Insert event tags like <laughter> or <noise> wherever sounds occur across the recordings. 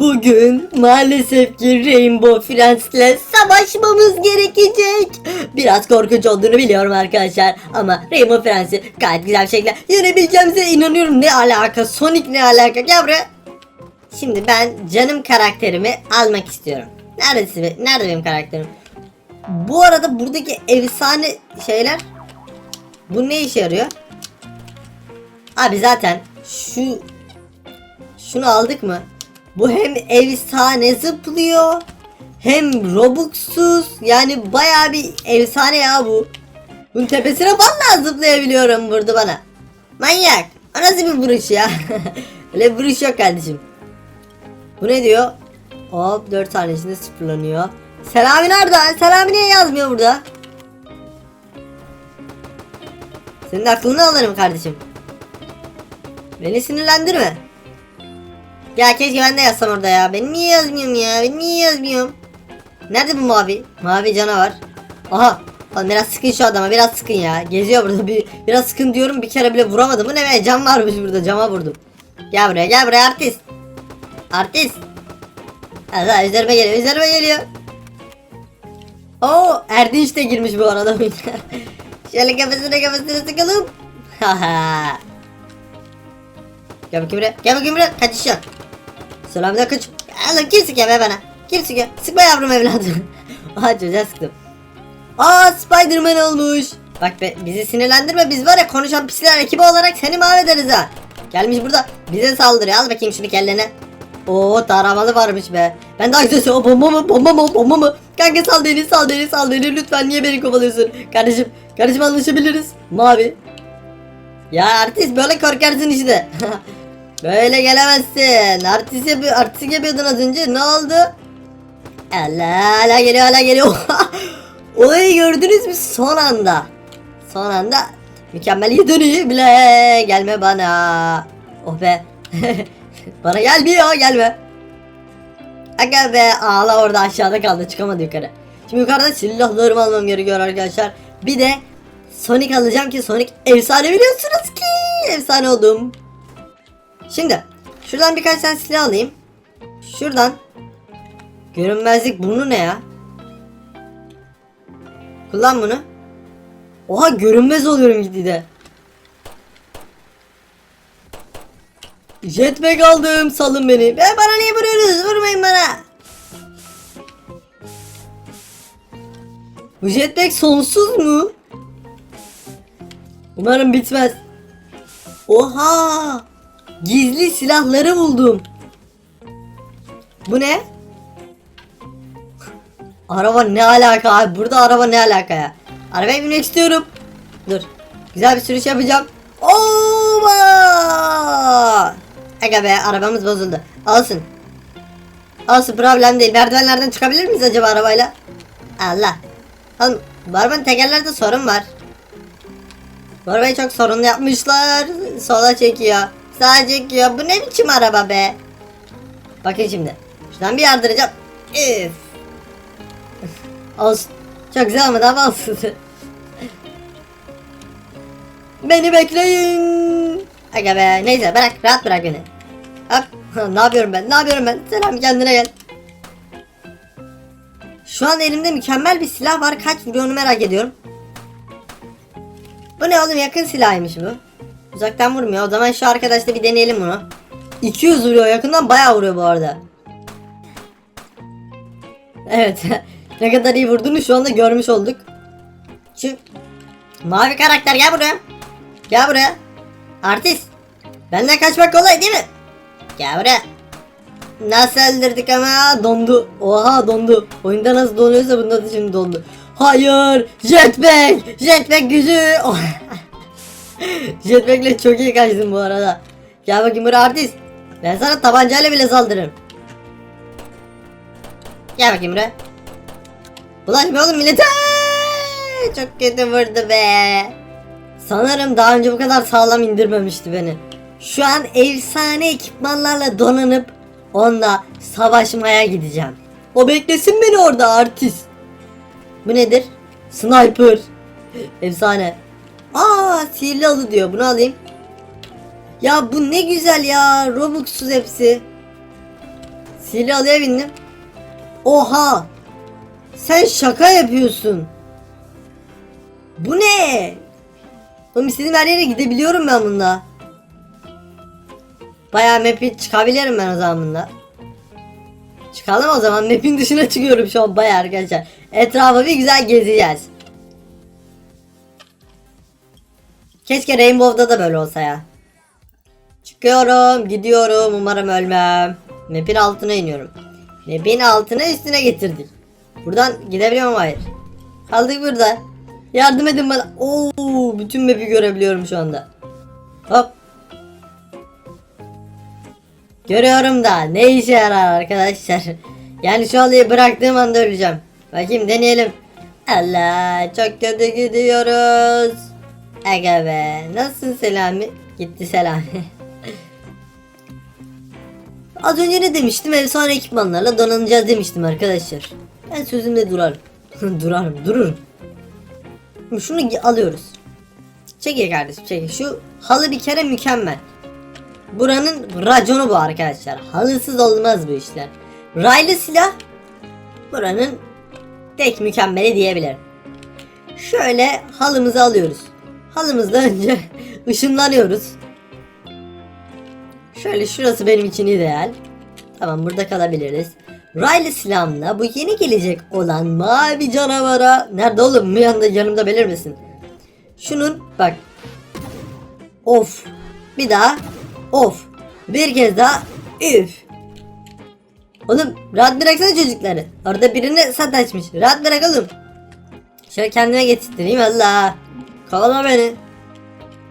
Bugün maalesef ki Rainbow Friends'le savaşmamız gerekecek. Biraz korkunç olduğunu biliyorum arkadaşlar ama Rainbow Friends'i gayet güzel bir şekilde yenebileceğimize inanıyorum. Ne alaka? Sonic ne alaka? Gel buraya. Şimdi ben canım karakterimi almak istiyorum. Neresi? be- Nerede benim karakterim? Bu arada buradaki efsane şeyler bu ne işe yarıyor? Abi zaten şu şunu aldık mı? Bu hem efsane zıplıyor hem robuxsuz yani baya bir efsane ya bu. Bunun tepesine vallahi zıplayabiliyorum vurdu bana. Manyak. O nasıl bir vuruş ya? <laughs> Öyle vuruş yok kardeşim. Bu ne diyor? Hop 4 tane içinde sıfırlanıyor. Selami nerede? Selami niye yazmıyor burada? Senin aklını alırım kardeşim. Beni sinirlendirme. Ya keşke ben de yazsam orada ya. Ben niye yazmıyorum ya? Ben niye yazmıyorum? Nerede bu mavi? Mavi canavar. Aha. Lan biraz sıkın şu adama biraz sıkın ya. Geziyor burada bir biraz sıkın diyorum bir kere bile vuramadım. Bu ne be cam varmış burada cama vurdum. Gel buraya gel buraya artist. Artist. Allah üzerime geliyor üzerime geliyor. Oo Erdinç de girmiş bu arada. <laughs> Şöyle kafasına kafasına sıkalım. Haha. <laughs> Gel bakayım buraya. Gel bakayım buraya. Kaçış yok. Selamünaleyküm kaç. Allah kim sıkıyor be bana? Kim sıkıyor? Sıkma yavrum evladım. <laughs> Aha çocuğa sıktım. Aa Spiderman olmuş. Bak be bizi sinirlendirme biz var ya konuşan pisler ekibi olarak seni mahvederiz ha. Gelmiş burada bize saldırıyor al bakayım şunu kellene. Oo taramalı varmış be. Ben daha güzel o bomba mı bomba mı bomba mı? Kanka sal beni sal beni sal beni lütfen niye beni kovalıyorsun? Kardeşim kardeşim anlaşabiliriz. Mavi. Ya artist böyle korkarsın işte. <laughs> böyle gelemezsin. Artist yapıyor, artist yapıyordun az önce. Ne oldu? Allah Allah geliyor Allah geliyor. <laughs> Olayı gördünüz mü son anda? Son anda mükemmel yeteneği bile gelme bana. Oh be. <laughs> bana gelmiyor gelme. Aga be ağla orada aşağıda kaldı çıkamadı yukarı. Şimdi yukarıda silahlarımı almam gerekiyor arkadaşlar. Bir de Sonic alacağım ki Sonic efsane biliyorsunuz ki efsane oldum. Şimdi şuradan birkaç tane silah alayım. Şuradan görünmezlik bunu ne ya? Kullan bunu. Oha görünmez oluyorum gitgide. Jetpack aldım salın beni. Be bana niye vuruyorsunuz? Vurmayın bana. Bu jetpack sonsuz mu? Umarım bitmez. Oha! Gizli silahları buldum. Bu ne? Araba ne alaka abi? Burada araba ne alaka ya? Arabaya binmek istiyorum. Dur. Güzel bir sürüş yapacağım. Oba! Aga be arabamız bozuldu. Alsın. Alsın problem değil. Merdivenlerden çıkabilir miyiz acaba arabayla? Allah. Oğlum bu arabanın tekerlerde sorun var. Bu arabayı çok sorunlu yapmışlar. Sola çekiyor. Sağa çekiyor. Bu ne biçim araba be? Bakın şimdi. Şuradan bir yardıracağım. Üf. <laughs> Olsun. Çok güzel ama daha olsun. <laughs> Beni bekleyin. Aga be neyse bırak rahat bırak beni. Hop. ne yapıyorum ben? Ne yapıyorum ben? Selam kendine gel. Şu an elimde mükemmel bir silah var. Kaç vuruyor merak ediyorum. Bu ne oğlum yakın silahıymış bu. Uzaktan vurmuyor. O zaman şu arkadaşla bir deneyelim bunu. 200 vuruyor yakından bayağı vuruyor bu arada. Evet. <laughs> ne kadar iyi vurduğunu şu anda görmüş olduk. Şu mavi karakter gel buraya. Gel buraya. Artist. Benden kaçmak kolay değil mi? Gel buraya. Nasıl öldürdük ama dondu. Oha dondu. Oyunda nasıl donuyorsa bunda da şimdi dondu. Hayır. Jetpack. Jetpack gücü. <laughs> Jetpack'le çok iyi kaçtın bu arada. Gel bakayım buraya artist. Ben sana tabancayla bile saldırırım. Gel bakayım buraya. Bulaşma oğlum millete. Çok kötü vurdu be. Sanırım daha önce bu kadar sağlam indirmemişti beni. Şu an efsane ekipmanlarla donanıp onunla savaşmaya gideceğim. O beklesin beni orada artist. Bu nedir? Sniper. Efsane. Aa sihirli alı diyor. Bunu alayım. Ya bu ne güzel ya. Robux'suz hepsi. Sihirli halıya bindim. Oha! Sen şaka yapıyorsun. Bu ne? Oğlum istediğim her yere gidebiliyorum ben bunda. Bayağı map'i çıkabilirim ben o zaman bunda. Çıkalım o zaman map'in dışına çıkıyorum şu an bayağı arkadaşlar. Etrafı bir güzel gezeceğiz. Keşke Rainbow'da da böyle olsa ya. Çıkıyorum, gidiyorum. Umarım ölmem. Map'in altına iniyorum. Map'in altına üstüne getirdik. Buradan gidebiliyor muyum? Hayır. Kaldık burada. Yardım edin bana. Oo, bütün map'i görebiliyorum şu anda. Hop. Görüyorum da ne işe yarar arkadaşlar. Yani şu halıyı bıraktığım anda öleceğim. Bakayım deneyelim. Allah çok kötü gidiyoruz. Aga be nasılsın Selami? Gitti Selami. <laughs> Az önce ne demiştim? Efsane ekipmanlarla donanacağız demiştim arkadaşlar. Ben sözümde durarım. <laughs> durarım, dururum. Şimdi şunu alıyoruz. Çekil kardeşim çekil. Şu halı bir kere mükemmel. Buranın raconu bu arkadaşlar. Halısız olmaz bu işler. Raylı silah buranın tek mükemmeli diyebilirim. Şöyle halımızı alıyoruz. Halımızla önce <laughs> ışınlanıyoruz. Şöyle şurası benim için ideal. Tamam burada kalabiliriz. Riley silahımla bu yeni gelecek olan mavi canavara nerede oğlum bu yanda yanımda belir misin? Şunun bak. Of. Bir daha. Of. Bir kez daha. Üf. Oğlum rahat bıraksana çocukları. Orada birini sataşmış. Rahat bırak oğlum. Şöyle kendime getirttireyim Allah. Kovala beni.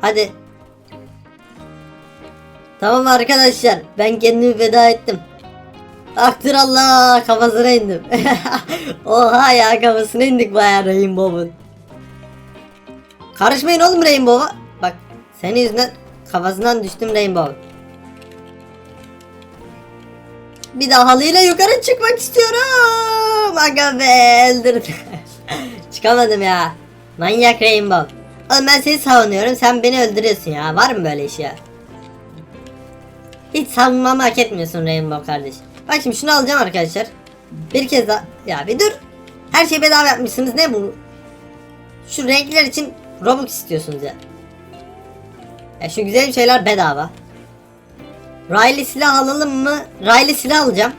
Hadi. Tamam arkadaşlar ben kendimi feda ettim. Aktır Allah kafasına indim. <laughs> Oha ya kafasına indik bayağı Rainbow'un. Karışmayın oğlum Rainbow'a. Bak senin yüzünden kafasından düştüm Rainbow. Bir daha halıyla yukarı çıkmak istiyorum. Aga be öldürdü. <laughs> Çıkamadım ya. Manyak Rainbow. Oğlum ben seni savunuyorum sen beni öldürüyorsun ya. Var mı böyle iş ya? Hiç savunmamı hak etmiyorsun Rainbow kardeş. Bak şimdi şunu alacağım arkadaşlar. Bir kez daha. Ya bir dur. Her şeyi bedava yapmışsınız. Ne bu? Şu renkler için Robux istiyorsunuz ya. Ya şu güzel şeyler bedava. Riley silah alalım mı? Riley silah alacağım.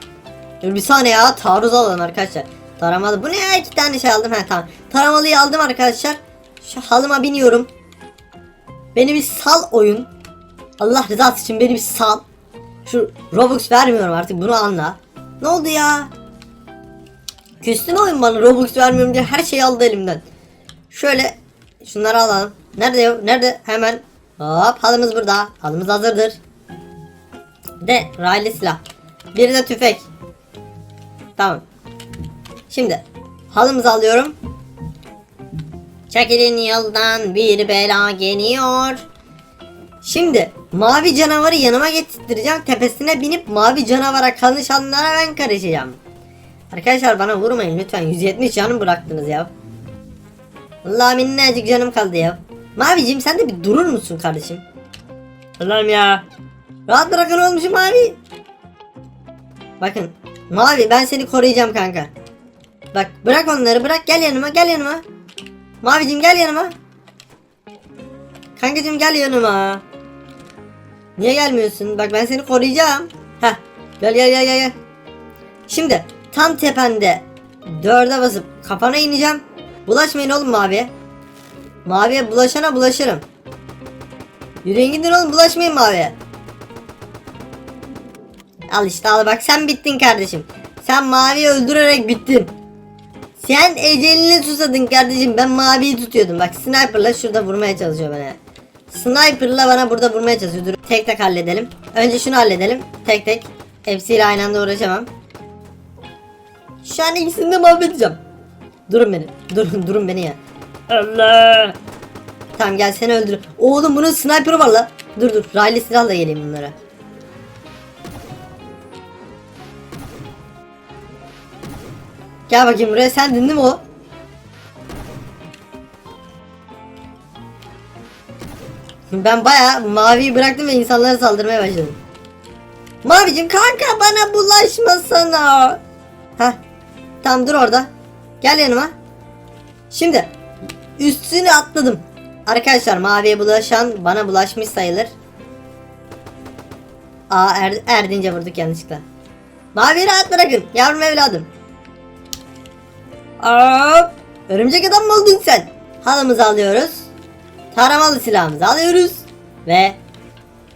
Dur bir saniye ya taarruz alalım arkadaşlar. Taramalı. Bu ne ya? İki tane şey aldım. Ha tamam. Taramalıyı aldım arkadaşlar. Şu halıma biniyorum. Beni bir sal oyun. Allah rızası için beni bir sal. Şu Robux vermiyorum artık bunu anla. Ne oldu ya? Küstün oyun bana Robux vermiyorum diye her şeyi aldı elimden. Şöyle şunları alalım. Nerede ya? Nerede? Hemen. Hop halımız burada. Halımız hazırdır. De raylı silah. Bir de tüfek. Tamam. Şimdi halımızı alıyorum. Çekilin yoldan bir bela geliyor. Şimdi mavi canavarı yanıma getirttireceğim. Tepesine binip mavi canavara konuşanlara ben karışacağım. Arkadaşlar bana vurmayın lütfen. 170 canım bıraktınız ya. Allah minnacık canım kaldı ya. Mavicim sen de bir durur musun kardeşim? Allah'ım ya. Rahat bırakın olmuşum mavi. Bakın. Mavi ben seni koruyacağım kanka. Bak bırak onları bırak gel yanıma gel yanıma. Mavicim gel yanıma. Kankacım gel yanıma. Niye gelmiyorsun? Bak ben seni koruyacağım. Heh. Gel gel gel gel. Şimdi tam tepende dörde basıp kafana ineceğim. Bulaşmayın oğlum maviye. Maviye bulaşana bulaşırım. Yürüyün gidin oğlum bulaşmayın maviye. Al işte al bak sen bittin kardeşim. Sen maviyi öldürerek bittin. Sen eceline susadın kardeşim. Ben maviyi tutuyordum. Bak sniperla şurada vurmaya çalışıyor bana. Sniperla bana burada vurmaya çalışıyor. Dur tek tek halledelim. Önce şunu halledelim. Tek tek. Hepsiyle aynı anda uğraşamam. Şu an ikisini de mahvedeceğim. Durun beni. Durun durun beni ya. Allah. Tamam gel seni öldür. Oğlum bunun sniper'ı var la. Dur dur. Raylı silahla geleyim bunlara. Gel bakayım buraya sen değil mi o? Ben baya maviyi bıraktım ve insanlara saldırmaya başladım. Mavicim kanka bana bulaşmasana. Heh. Tamam dur orada. Gel yanıma. Şimdi üstüne atladım. Arkadaşlar maviye bulaşan bana bulaşmış sayılır. Aa er, erdince vurduk yanlışlıkla. Maviyi rahat bırakın yavrum evladım. Hop. Örümcek adam mı oldun sen? Halımızı alıyoruz. Taramalı silahımızı alıyoruz. Ve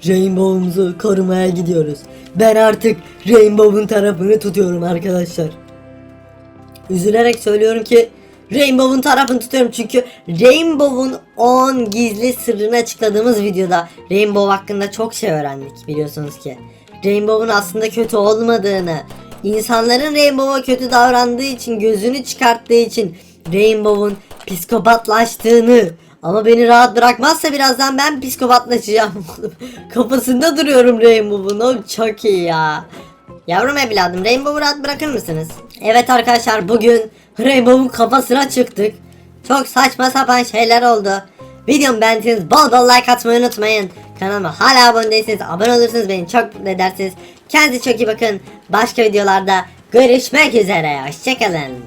Rainbow'umuzu korumaya gidiyoruz. Ben artık Rainbow'un tarafını tutuyorum arkadaşlar. Üzülerek söylüyorum ki Rainbow'un tarafını tutuyorum çünkü Rainbow'un 10 gizli sırrını açıkladığımız videoda Rainbow hakkında çok şey öğrendik biliyorsunuz ki. Rainbow'un aslında kötü olmadığını, insanların Rainbow'a kötü davrandığı için, gözünü çıkarttığı için Rainbow'un psikopatlaştığını ama beni rahat bırakmazsa birazdan ben psikopatlaşacağım oğlum. <laughs> Kafasında duruyorum Rainbow'un. O çok iyi ya. Yavrum evladım Rainbow'u rahat bırakır mısınız? Evet arkadaşlar bugün Rainbow'un kafasına çıktık. Çok saçma sapan şeyler oldu. Videomu beğendiyseniz bol bol like atmayı unutmayın. Kanalıma hala abone değilseniz abone olursanız beni çok mutlu edersiniz. Kendinize çok iyi bakın. Başka videolarda görüşmek üzere. Hoşçakalın.